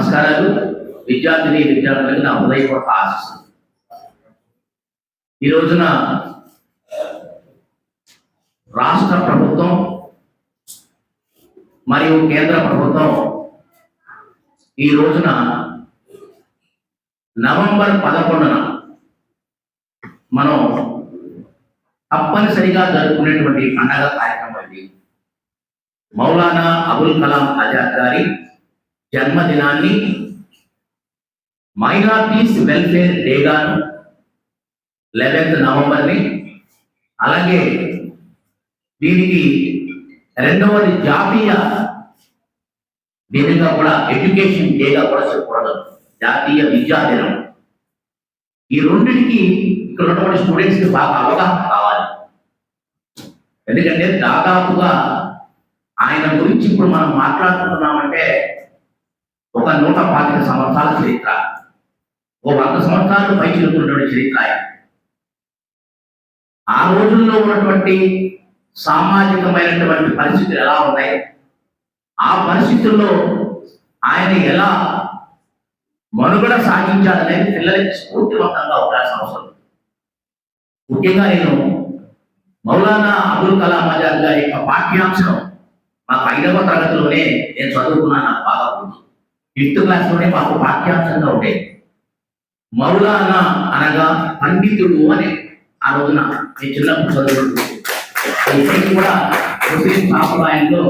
నమస్కారాలు. విద్యార్థిని విద్యార్థులకు నా హృదయపూర్వక ఆశిస్తుంది ఈ రోజున రాష్ట్ర ప్రభుత్వం మరియు కేంద్ర ప్రభుత్వం ఈ రోజున నవంబర్ పదకొండున మనం తప్పనిసరిగా జరుపుకునేటువంటి పండగ కార్యక్రమం ఇది. మౌలానా అబుల్ కలాం ఆజాద్ గారి జన్మదినాన్ని మైనార్టీస్ వెల్ఫేర్ డేగాను లెవెన్త్ నవంబర్ని అలాగే దీనికి రెండవది జాతీయ దీనిగా కూడా ఎడ్యుకేషన్ డేగా కూడా చెప్పకూడదు జాతీయ విద్యా దినం. ఈ రెండింటికి ఇక్కడ ఉన్నటువంటి స్టూడెంట్స్కి బాగా అవగాహన కావాలి. ఎందుకంటే దాదాపుగా ఆయన గురించి ఇప్పుడు మనం మాట్లాడుకుంటున్నామంటే ఒక నూట పాతిక సంవత్సరాల చరిత్ర. ఓ వంద సంవత్సరాలు పై చెబుతున్నటువంటి చరిత్ర ఆ రోజుల్లో ఉన్నటువంటి సామాజికమైనటువంటి పరిస్థితులు ఎలా ఉన్నాయి? ఆ పరిస్థితుల్లో ఆయన ఎలా మనుగడ సాగించాలనేది పిల్లలకి స్ఫూర్తివంతంగా ఉండాల్సిన అవసరం. ముఖ్యంగా నేను మౌలానా అబుల్ కలాం ఆజాద్ గారి యొక్క పాఠ్యాంశం మాకు ఐదవ తరగతిలోనే నేను చదువుకున్నాను నాకు బాగా గుర్తు ఫిఫ్త్ క్లాస్లోనే మాకు పాఠ్యాంశంగా ఉంటాయి మరులానా అనగా పండితుడు అని ఆ రోజున నేను చిన్నప్పుడు చదువుకుంటున్నాను కూడా ముస్లిం సాంప్రదాయంలో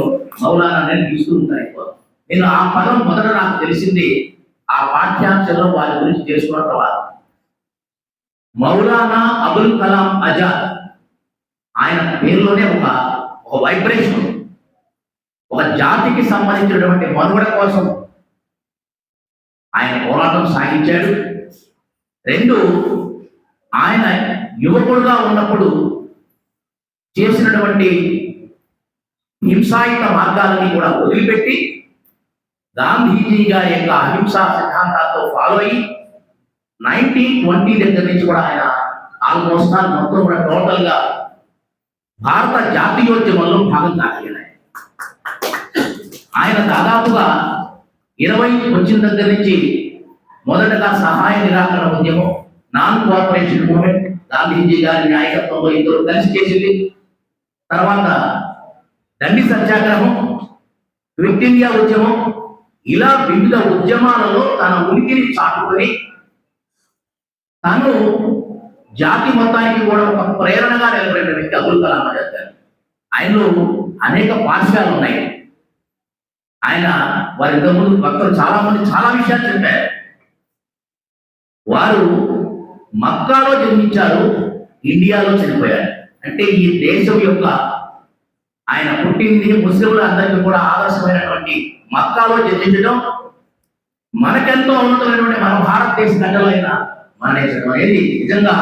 మౌలానా అనేది తీసుకుంటూ ఉంటారు ఎక్కువ. నేను ఆ పదం మొదట నాకు తెలిసింది ఆ పాఠ్యాంశంలో వారి గురించి తెలుసుకున్న తర్వాత. మౌలానా అబుల్ కలాం ఆజాద్ ఆయన పేరులోనే ఒక ఒక వైబ్రేషన్. ఒక జాతికి సంబంధించినటువంటి మనుగడ కోసం ఆయన పోరాటం సాగించాడు. రెండు ఆయన యువకుడుగా ఉన్నప్పుడు చేసినటువంటి హింసాయుత మార్గాలని కూడా వదిలిపెట్టి గాంధీజీ గారి యొక్క అహింసా సిద్ధాంతాలతో ఫాలో అయ్యి నైన్టీన్ ట్వంటీ దగ్గర నుంచి కూడా ఆయన ఆల్మోస్ట్ ఆల్ మొత్తం కూడా టోటల్గా భారత జాతీయోద్యమంలో భాగం కాగలిగినాయి ఆయన దాదాపుగా ఇరవై వచ్చిన దగ్గర నుంచి మొదటగా సహాయ నిరాకరణ ఉద్యమం నాన్ కోఆపరేషన్ మూమెంట్ గాంధీజీ గారి నాయకత్వంలో ఇద్దరు కలిసి చేసింది. తర్వాత దండి సత్యాగ్రహం క్విట్ ఇండియా ఉద్యమం ఇలా వివిధ ఉద్యమాలలో తన ఉనికిని చాటుకొని తను జాతి మొత్తానికి కూడా ఒక ప్రేరణగా నిలబడిన వ్యక్తి అబుల్ కలాం ఆజాద్ గారు. ఆయనలో అనేక పాఠశాలు ఉన్నాయి. ఆయన వారి ఇంతకుముందు భక్తులు చాలా మంది చాలా విషయాలు చెప్పారు. వారు మక్కాలో జన్మించారు ఇండియాలో చనిపోయారు. అంటే ఈ దేశం యొక్క ఆయన పుట్టింది ముస్లింలు అందరికీ కూడా ఆదర్శమైనటువంటి మక్కాలో జన్మించడం మనకెంతో ఉన్నతమైనటువంటి మన భారతదేశ గడ్డలో మన దేశం అనేది నిజంగా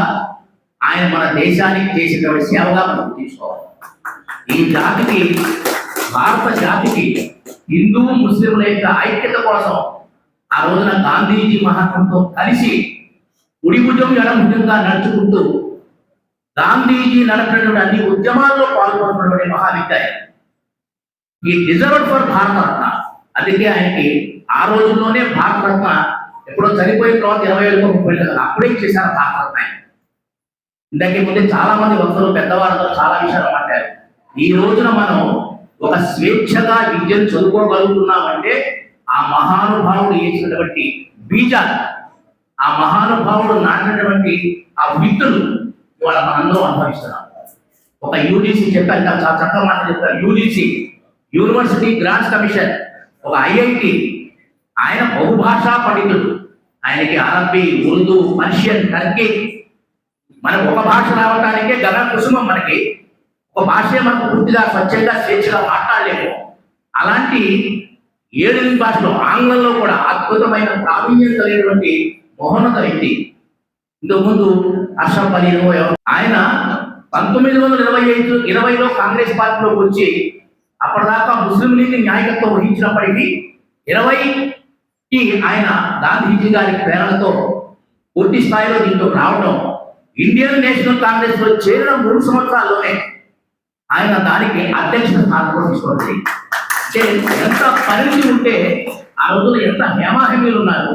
ఆయన మన దేశానికి చేసినటువంటి సేవగా మనం తీసుకోవాలి. ఈ జాతికి భారత జాతికి హిందూ ముస్లింల యొక్క ఐక్యత కోసం ఆ రోజున గాంధీజీ మహాత్ముతో కలిసి ఉడిభుజం భుజం ఎడం భుజంగా నడుచుకుంటూ గాంధీజీ నడపినటువంటి అన్ని ఉద్యమాల్లో పాల్గొన్నటువంటి మహావిద్య ఈ డిజర్వ్ ఫర్ భారతరత్న అందుకే ఆయనకి ఆ రోజుల్లోనే భారతరత్న ఎప్పుడో చనిపోయిన తర్వాత ఇరవై ఏళ్ళు ముప్పై కదా, అప్పుడే చేశారు భారతరత్న ఇందాకే ముందే చాలా మంది భక్తులు పెద్దవాళ్ళతో చాలా విషయాలు మాట్లాడారు. ఈ రోజున మనం ఒక స్వేచ్ఛగా విద్యను చదువుకోగలుగుతున్నామంటే ఆ మహానుభావుడు వేసినటువంటి బీజాలు ఆ మహానుభావుడు నాటినటువంటి ఆ విత్తులు ఇవాళ మనందరం అనుభవిస్తున్నాం. ఒక యూజీసీ చెప్పాను చాలా చాలా చక్కగా మాట చెప్తారు యూజీసీ యూనివర్సిటీ గ్రాంట్స్ కమిషన్ ఒక ఐఐటి. ఆయన బహుభాషా పండితుడు. ఆయనకి అరబ్బీ ఉర్దూ పర్షియన్ టర్కీ మనకు ఒక భాష రావటానికే గగన కుసుమం మనకి. ఒక భాషే మనకు పూర్తిగా స్వచ్ఛంగా స్వేచ్ఛగా మాట్లాడలేము అలాంటి ఏడు భాషలో ఆంగ్లంలో కూడా అద్భుతమైన ప్రావీణ్యం కలిగినటువంటి మహోన్నత వ్యక్తి. ఇంతకుముందు అర్షం అష్రఫ్ ఆయన పంతొమ్మిది వందల ఇరవై ఐదు ఇరవైలో కాంగ్రెస్ పార్టీలోకి వచ్చి అప్పటిదాకా ముస్లిం లీగ్ నాయకత్వం వహించినప్పటికీ ఇరవైకి ఆయన గాంధీజీ గారి ప్రేరణతో పూర్తి స్థాయిలో దీంట్లో రావడం ఇండియన్ నేషనల్ కాంగ్రెస్లో చేరిన మూడు సంవత్సరాల్లోనే ఆయన దానికి అధ్యక్ష స్థానంలో తీసుకోండి ఎంత పరిధి ఉంటే ఆ రోజుల్లో ఎంత హేమాహేమీలు ఉన్నారు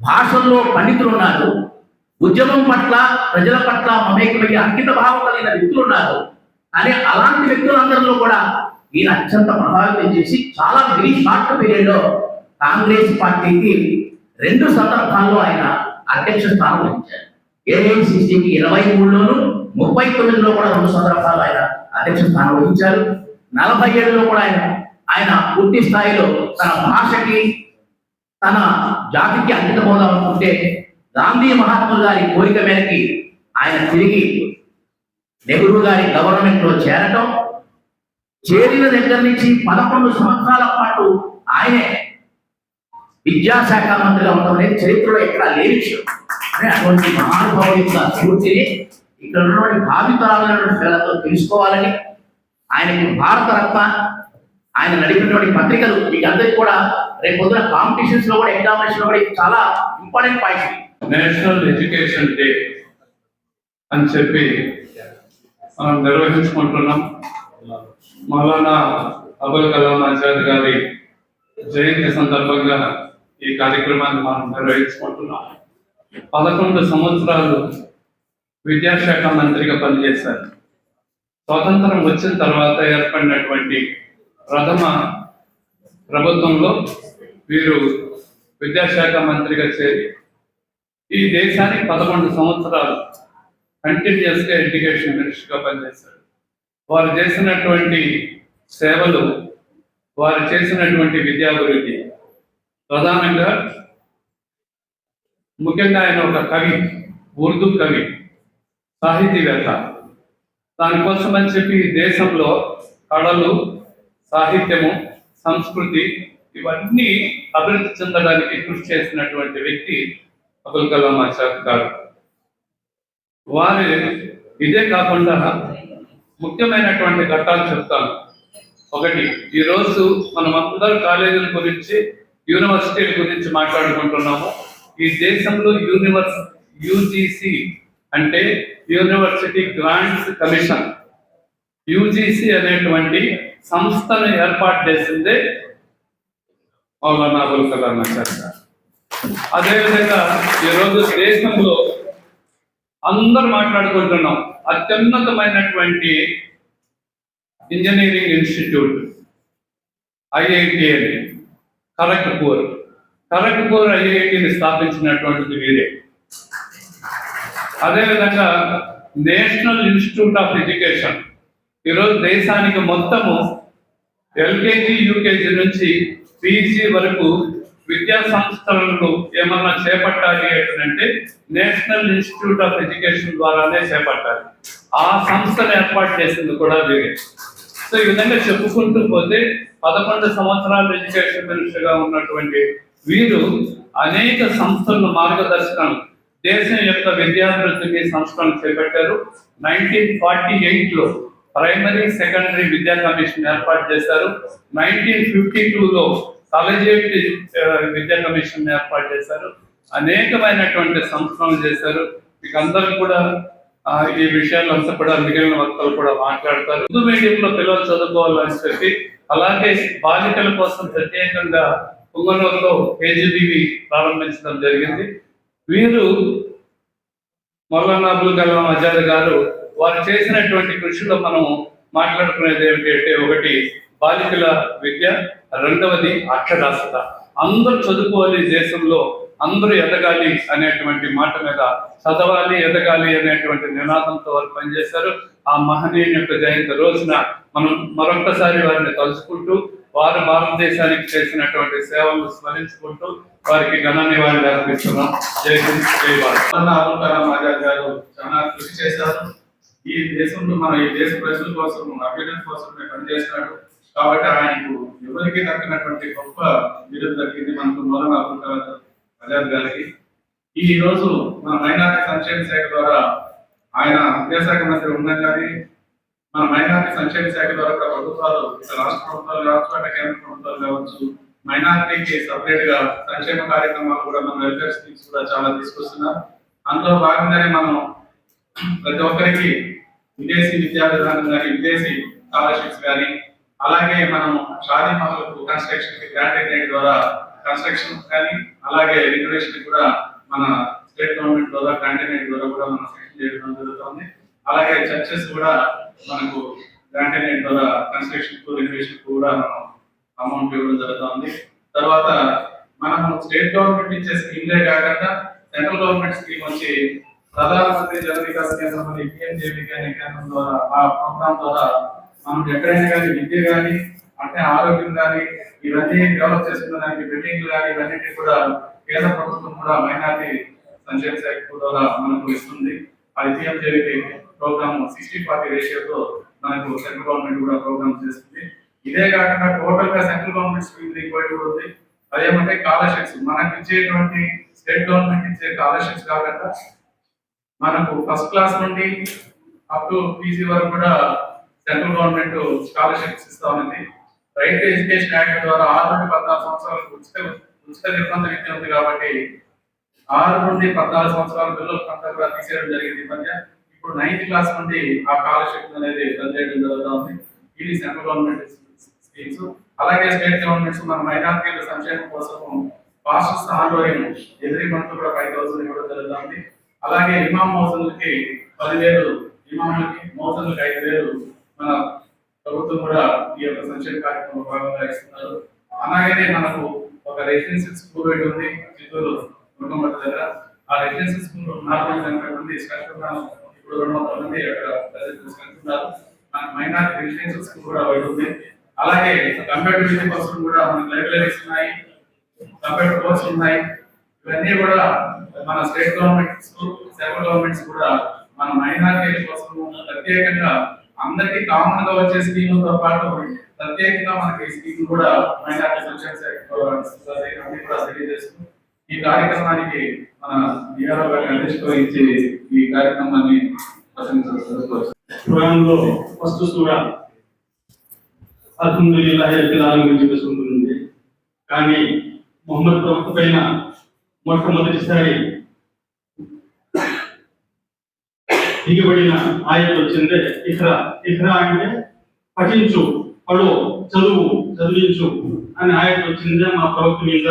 భాషల్లో పండితులు ఉన్నారు ఉద్యమం పట్ల ప్రజల పట్ల మమేకమయ్యే అంకిత భావం కలిగిన వ్యక్తులు ఉన్నారు. కానీ అలాంటి వ్యక్తులందరిలో కూడా ఈయన అత్యంత ప్రభావితం చేసి చాలా వెరీ షార్ట్ పీరియడ్లో కాంగ్రెస్ పార్టీకి రెండు సందర్భాల్లో ఆయన అధ్యక్ష స్థానం వహించారు. ఏఐసిసికి ఇరవై మూడులోను ముప్పై తొమ్మిదిలో కూడా రెండు సందర్భాలు ఆయన అధ్యక్ష స్థానం వహించారు. నలభై ఏడులో కూడా ఆయన ఆయన పూర్తి స్థాయిలో తన భాషకి తన జాతికి అంకితమవుదామనుకుంటే గాంధీ మహాత్ములు గారి కోరిక మేరకి ఆయన తిరిగి నెహ్రూ గారి గవర్నమెంట్లో చేరటం చేరిన దగ్గర నుంచి పదకొండు సంవత్సరాల పాటు ఆయనే విద్యాశాఖ మంత్రిగా ఉండడం అనేది చరిత్రలో ఎక్కడా లేని విషయం. అటువంటి మహానుభావుల యొక్క స్ఫూర్తిని ఇక్కడ ఉన్నటువంటి భావితరాలైనటువంటి పిల్లలతో తెలుసుకోవాలని ఆయనకి భారత రత్న ఆయన నడిపినటువంటి పత్రికలు మీకు అందరికీ కూడా రేపు పొద్దున కాంపిటీషన్స్లో కూడా ఎగ్జామినేషన్లో కూడా చాలా important point national education day అని చెప్పి మనం నిర్వహించుకుంటున్నాం. మౌలానా అబుల్ కలాం ఆజాద్ గారి జయంతి సందర్భంగా ఈ కార్యక్రమాన్ని మనం నిర్వహించుకుంటున్నాం. పదకొండు సంవత్సరాలు విద్యాశాఖ మంత్రిగా పనిచేశారు. స్వాతంత్రం వచ్చిన తర్వాత ఏర్పడినటువంటి ప్రథమ ప్రభుత్వంలో వీరు విద్యాశాఖ మంత్రిగా చేరి ఈ దేశానికి పదకొండు సంవత్సరాలు కంటిన్యూస్గా ఎడ్యుకేషన్ మినిస్టర్గా పనిచేశారు. వారు చేసినటువంటి సేవలు వారు చేసినటువంటి విద్యాభివృద్ధి ప్రధానంగా ముఖ్యంగా ఆయన ఒక కవి ఉర్దూ కవి. సాహితీవేత్త. దానికోసం అని చెప్పి దేశంలో కళలు సాహిత్యము సంస్కృతి ఇవన్నీ అభివృద్ధి చెందడానికి కృషి చేసినటువంటి వ్యక్తి అబుల్ కలాం ఆజాద్ గారు. వారి ఇదే కాకుండా ముఖ్యమైనటువంటి ఘట్టాలు చెప్తాను. ఒకటి ఈరోజు మనం అందరూ కాలేజీల గురించి యూనివర్సిటీల గురించి మాట్లాడుకుంటున్నాము. ఈ దేశంలో యూనివర్స్ యూజీసీ అంటే యూనివర్సిటీ గ్రాంట్స్ కమిషన్ యూజీసీ అనేటువంటి సంస్థను ఏర్పాటు చేసిందే మౌలానా అబుల్ కలాం ఆచార్య గారు. అదేవిధంగా ఈరోజు దేశంలో అందరు మాట్లాడుకుంటున్నాం. అత్యున్నతమైనటువంటి ఇంజనీరింగ్ ఇన్స్టిట్యూట్ ఐఐటి అని ఖరగ్పూర్ ఖరగ్పూర్ ఐఐటిని స్థాపించినటువంటిది వీరే. అదేవిధంగా నేషనల్ ఇన్స్టిట్యూట్ ఆఫ్ ఎడ్యుకేషన్. ఈరోజు దేశానికి మొత్తము ఎల్కేజీ యూకేజీ నుంచి పీజీ వరకు విద్యా సంస్థలను ఏమన్నా చేపట్టాలి అంటే నేషనల్ ఇన్స్టిట్యూట్ ఆఫ్ ఎడ్యుకేషన్ ద్వారానే చేపట్టాలి. ఆ సంస్థను ఏర్పాటు చేసింది కూడా వీరే. సో ఈ విధంగా చెప్పుకుంటూ పోతే పదకొండు సంవత్సరాలు ఎడ్యుకేషన్ మినిస్టర్గా ఉన్నటువంటి వీరు అనేక సంస్థలను మార్గదర్శకం దేశం యొక్క విద్యాభివృద్ధికి సంస్కరణ చేపట్టారు. నైన్టీన్ ఫార్టీ ఎయిట్లో ప్రైమరీ సెకండరీ విద్యా కమిషన్ ఏర్పాటు చేశారు. నైన్టీన్ ఫిఫ్టీ లో కాలేజీ విద్యా కమిషన్ ఏర్పాటు చేశారు. అనేకమైనటువంటి సంస్కరణలు చేశారు. మీకు అందరూ కూడా ఈ ఈ విషయాలంతా కూడా మిగిలిన వక్తలు కూడా మాట్లాడతారు. ఉర్దూ మీడియంలో పిల్లలు చదువుకోవాలని చెప్పి అలాగే బాలికల కోసం ప్రత్యేకంగా పొంగనూరులో కేజీబీవి ప్రారంభించడం జరిగింది. వీరు మౌలానా అబుల్ కలాం ఆజాద్ గారు వారు చేసినటువంటి కృషిలో మనం మాట్లాడుకునేది ఏమిటంటే ఒకటి బాలికల విద్య రెండవది అక్షరాస్యత. అందరూ చదువుకోవాలి దేశంలో అందరూ ఎదగాలి అనేటువంటి మాట మీద చదవాలి ఎదగాలి అనేటువంటి నినాదంతో వారు పనిచేశారు. ఆ మహనీయుని యొక్క జయంతి రోజున మనం మరొకసారి వారిని తలుచుకుంటూ వారు భారతదేశానికి చేసినటువంటి సేవలను స్మరించుకుంటూ వారికి ఘన నివాళులు అర్పిస్తున్నాం. జై హింద్ జై భారత్. అబుల్ కలాం ఆజాద్ గారు చాలా కృషి చేశారు. ఈ దేశంలో మన ఈ దేశ ప్రజల కోసం అభ్యున్నతి కోసమే పనిచేసినాడు కాబట్టి ఆయనకు ఎవరికి దక్కినటువంటి గొప్ప విలువ దక్కింది మనకు మౌలానా అబుల్ కలాం ఆజాద్ గారికి ఈ రోజు మన మైనార్టీ సంక్షేమ శాఖ ద్వారా ఆయన విద్యాశాఖ మంత్రి ఉండగానే మన మైనార్టీ సంక్షేమ శాఖ ద్వారా ప్రభుత్వాలు రాష్ట్ర ప్రభుత్వాలు కావచ్చు కేంద్ర ప్రభుత్వాలు కావచ్చు మైనార్టీకి సపరేట్గా సంక్షేమ కార్యక్రమాలు కూడా మన వెల్ఫేర్ స్కీమ్స్ కూడా చాలా తీసుకొస్తున్నారు. అందులో భాగంగానే మనం ప్రతి ఒక్కరికి విదేశీ విద్యా విధానం కానీ విదేశీ స్కాలర్షిప్స్ కానీ అలాగే మనం షాదీ మహల్కు కన్స్ట్రక్షన్కి గ్రాంట్ ద్వారా కన్స్ట్రక్షన్ కానీ అలాగే రెగ్యులేషన్ కూడా మన స్టేట్ గవర్నమెంట్ ద్వారా గ్రాంటెడ్ ద్వారా కూడా మనం సెక్షన్ చేయడం జరుగుతుంది. అలాగే చర్చెస్ కూడా మనకు గ్రాంటెడ్ ద్వారా కన్స్ట్రక్షన్కు రెనోవేషన్ కూడా మనం అమౌంట్ ఇవ్వడం జరుగుతుంది. తర్వాత మనం స్టేట్ గవర్నమెంట్ ఇచ్చే స్కీమ్లే కాకుండా సెంట్రల్ గవర్నమెంట్ స్కీమ్ వచ్చి ప్రధానమంత్రి జన వికాస్ కేంద్రం అని పిఎంజేవికే అనే కేంద్రం ద్వారా ఆ ప్రోగ్రామ్ ద్వారా మనం ఎక్కడైనా కానీ విద్య కానీ అంటే ఆరోగ్యం కానీ ఇవన్నీ డెవలప్ చేసుకున్న దానికి బిల్డింగ్లు కానీ ఇవన్నీ కూడా కేంద్ర ప్రభుత్వం కూడా మైనార్టీ సంక్షేమ శాఖ ద్వారా మనకు ఇస్తుంది. అది పిఎంజేవికే ప్రోగ్రామ్ సిక్స్టీ ఫార్టీ రేషియోతో మనకు సెంట్రల్ గవర్నమెంట్ కూడా ప్రోగ్రామ్ చేస్తుంది. ఇదే కాకుండా టోటల్గా సెంట్రల్ గవర్నమెంట్ స్కీమ్ రిక్వైర్డ్ కూడా ఉంది. అదేమంటే స్కాలర్షిప్స్ మనకి ఇచ్చేటువంటి స్టేట్ గవర్నమెంట్ ఇచ్చే స్కాలర్షిప్స్ కాకుండా మనకు ఫస్ట్ క్లాస్ నుండి అప్ టు పీజీ వరకు కూడా సెంట్రల్ గవర్నమెంట్ స్కాలర్షిప్స్ ఇస్తా ఉంది రైతు ఎడ్యుకేషన్ యాక్ట్ ద్వారా ఆరు నుండి పద్నాలుగు సంవత్సరాలకు ఉచిత ఉచిత నిర్బంధ విద్య ఉంది కాబట్టి ఆరు నుండి పద్నాలుగు సంవత్సరాల పిల్లలకు అంతా కూడా తీసేయడం జరిగింది ఈ మధ్య. ఇప్పుడు నైన్త్ క్లాస్ నుండి ఆ స్కాలర్షిప్ అనేది రద్దు చేయడం జరుగుతుంది ఇది సెంట్రల్ గవర్నమెంట్ స్కీమ్స్ అలాగే స్టేట్ గవర్నమెంట్స్ మన మైనార్టీల సంక్షేమం కోసం పాస్టర్స్ ఆందోళన ఎవ్రీ మంత్ కూడా ఫైవ్ థౌసండ్ ఇవ్వడం జరుగుతుంది అలాగే ఇమాం మోసన్లకి పదివేలు ఇమాములకి మోసన్లకి ఐదు వేలు మన ప్రభుత్వం కూడా ఈ యొక్క సంక్షేమ కార్యక్రమంలో భాగంగా ఇస్తున్నారు. అలాగే మనకు ఒక రెసిడెన్షియల్ స్కూల్ ఒకటి ఉంది చిత్తూరు దగ్గర. ఆ రెసిడెన్షియల్ స్కూల్ నాలుగు వందల ఎనభై మంది కలుపుతున్నాను ఇప్పుడు రెండు వందల మంది అక్కడ ప్రజలు మన మైనార్టీ రెసిడెన్షియల్ స్కూల్ కూడా ఒకటి ఉంది అలాగే కంప్యూటర్ విద్య కోసం కూడా మనకి లైబ్రరీస్ ఉన్నాయి. కంప్యూటర్ కోర్సులు ఉన్నాయి. ఇవన్నీ కూడా మన స్టేట్ గవర్నమెంట్స్ సెంట్రల్ గవర్నమెంట్స్ కూడా మన మైనారిటీల కోసం ప్రత్యేకంగా అందరికీ కామన్గా వచ్చే స్కీములతో పాటు ప్రత్యేకంగా మనకి స్కీమ్ కూడా మైనారిటీ సంక్షేమ శాఖ అన్ని కూడా తెలియజేస్తూ ఈ కార్యక్రమానికి మన డిఆర్ఓ గారు అధ్యక్షత వహించి ఈ కార్యక్రమాన్ని ప్రశంసించారు ఖురాన్లో ఫస్ట్ సూర అల్హమ్దులిల్లాహి రబ్బిల్ ఆలమీన్ చెప్పేసుకుంటుంది కానీ మొహమ్మద్ ప్రవక్త పైన మొట్టమొదటిసారి దిగబడిన ఆయత వచ్చిందే ఇఖ్రా ఇఖ్రా అంటే పఠించు పడు చదువు చదివించు అని ఆయత వచ్చిందే మా ప్రవక్త మీద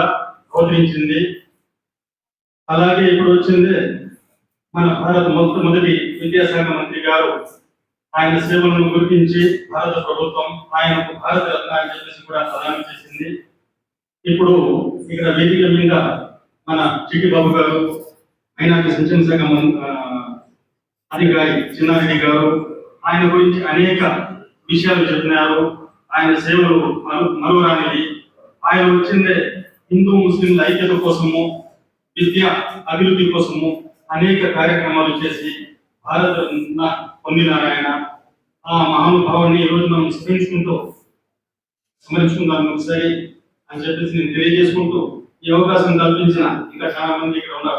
అవతరించింది. అలాగే ఇప్పుడు వచ్చిందే మన భారత మొట్టమొదటి విద్యాశాఖ మంత్రి గారు. ఆయన సేవలను గుర్తించి భారత ప్రభుత్వం ఆయనకు భారత రత్న అని చెప్పేసి కూడా ప్రదానం చేసింది. ఇప్పుడు ఇక్కడ వేదిక మీద మన చిట్టిబాబు గారు మైనార్టీ సంక్షేమ శాఖ అధికారి చిన్నారెడ్డి గారు ఆయన గురించి అనేక విషయాలు చెప్పినారు. ఆయన సేవలు మరు మరువరానివి ఆయన వచ్చిందే హిందూ ముస్లింల ఐక్యత కోసము విద్య అభివృద్ధి కోసము అనేక కార్యక్రమాలు చేసి భారత పొందినారాయణ. ఆ మహానుభావాన్ని ఈరోజు మనం స్మరించుకుంటూ స్మరించుకుందాం ఒకసారి అని చెప్పేసి నేను తెలియజేసుకుంటూ ఈ అవకాశం కల్పించిన ఇంకా చాలా మంది ఇక్కడ ఉన్నారు.